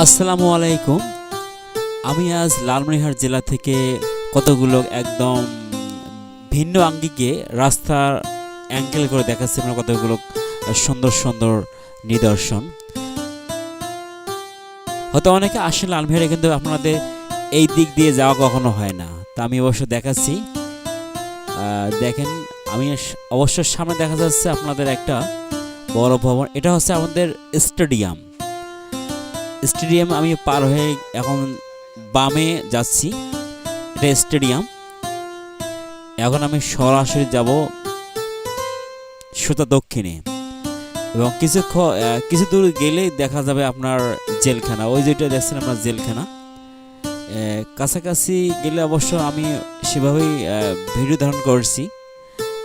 আসসালামু আলাইকুম। আমি আজ লালমনিরহাট জেলা থেকে কতগুলো একদম ভিন্ন আঙ্গিকে রাস্তার অ্যাঙ্গেল করে দেখাচ্ছি আমরা কতগুলো সুন্দর সুন্দর নিদর্শন। হয়তো অনেকে আসেন লালমিহারে কিন্তু আপনাদের এই দিক দিয়ে যাওয়া কখনো হয় না। তা আমি অবশ্য দেখাচ্ছি। দেখেন, আমি অবশ্য সামনে দেখা যাচ্ছে আপনাদের একটা বড় ভবন। এটা হচ্ছে আমাদের স্টেডিয়াম। স্টেডিয়াম আমি পার হয়ে এখন বামে যাচ্ছি। এটা স্টেডিয়াম। এখন আমি সরাসরি যাব সুতা দক্ষিণে। এবং কিছু কিছু দূর গেলেই দেখা যাবে আপনার জেলখানা। ওই যেটা দেখছেন আপনার জেলখানা। কাছাকাছি গেলে অবশ্য আমি সেভাবেই ভিডিও ধারণ করছি।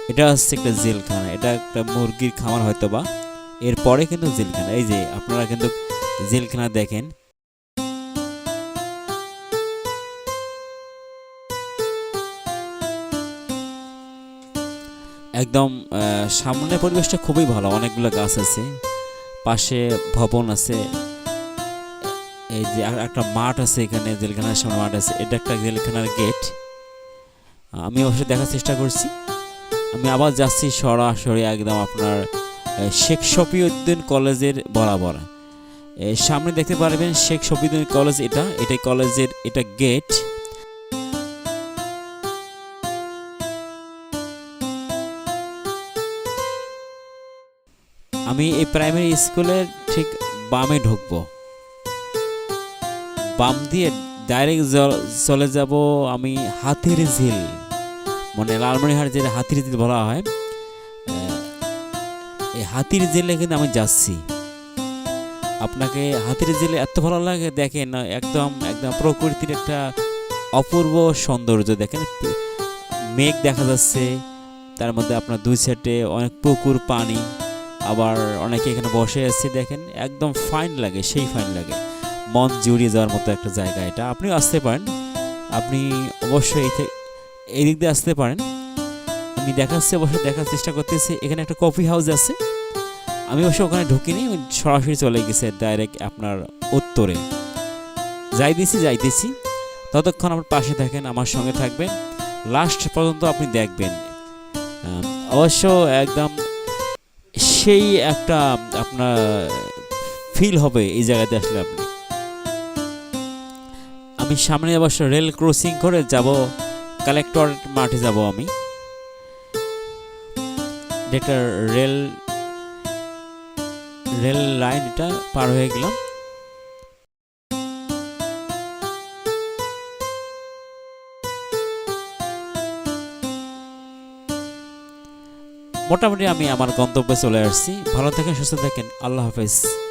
এটা হচ্ছে একটা জেলখানা। এটা একটা মুরগির খামার হয়তো বা এরপরে কিন্তু জেলখানা এই যে আপনারা কিন্তু জেলখানা দেখেন। একদম আহ, সামনের পরিবেশটা খুবই ভালো অনেকগুলো গাছ আছে পাশে ভবন আছে এই যে একটা মাঠ আছে এখানে জেলখানার সামনে মাঠ আছে এটা একটা জেলখানার গেট। আমি অবশ্যই দেখার চেষ্টা করছি। আমি আবার যাচ্ছি সরাসরি একদম আপনার শেখ শফিউদ্দিন কলেজের বরাবর। সামনে দেখতে পারবেন শেখ শফিউদ্দিন কলেজ এটা এটা কলেজের এটা গেট। আমি এই প্রাইমারি স্কুলের ঠিক বামে ঢুকবো। বাম দিয়ে ডাইরেক্ট চলে যাব আমি হাতির ঝিল মানে লালমনিরহাট যেটা হাতির ঝিল বলা হয়। এই হাতির জেলে কিন্তু আমি যাচ্ছি। আপনাকে হাতির জেলে এত ভালো লাগে? দেখেন, একদম একদম প্রকৃতির একটা অপূর্ব সৌন্দর্য। দেখেন, মেঘ দেখা যাচ্ছে, তার মধ্যে আপনার দুই সাইডে অনেক পুকুর, পানি, আবার অনেকে এখানে বসে আছে, দেখেন, একদম ফাইন লাগে, সেই ফাইন লাগে। মন জুড়িয়ে যাওয়ার মতো একটা জায়গা এটা। আপনিও আসতে পারেন। আপনি অবশ্যই এই দিক দিয়ে আসতে পারেন। আমি দেখাচ্ছি অবশ্যই দেখার চেষ্টা করতেছি। এখানে একটা কফি হাউস আছে। আমি অবশ্য ওখানে ঢুকিনি সরাসরি চলে গেছে ডাইরেক্ট আপনার উত্তরে। যাইতেছি যাইতেছি। ততক্ষণ আমার পাশে থাকেন, আমার সঙ্গে থাকবেন। লাস্ট পর্যন্ত আপনি দেখবেন। অবশ্য একদম সেই একটা আপনার ফিল হবে এই জায়গাতে আসলে আপনি। আমি সামনে অবশ্য রেল ক্রসিং করে যাব কালেক্টর মাঠে যাব আমি। যেটা রেল রেল লাইন এটা পার হয়ে গেলাম। মোটামুটি আমি আমার গন্তব্যে চলে আসছি। ভালো থাকেন, সুস্থ থাকেন। আল্লাহ হাফেজ।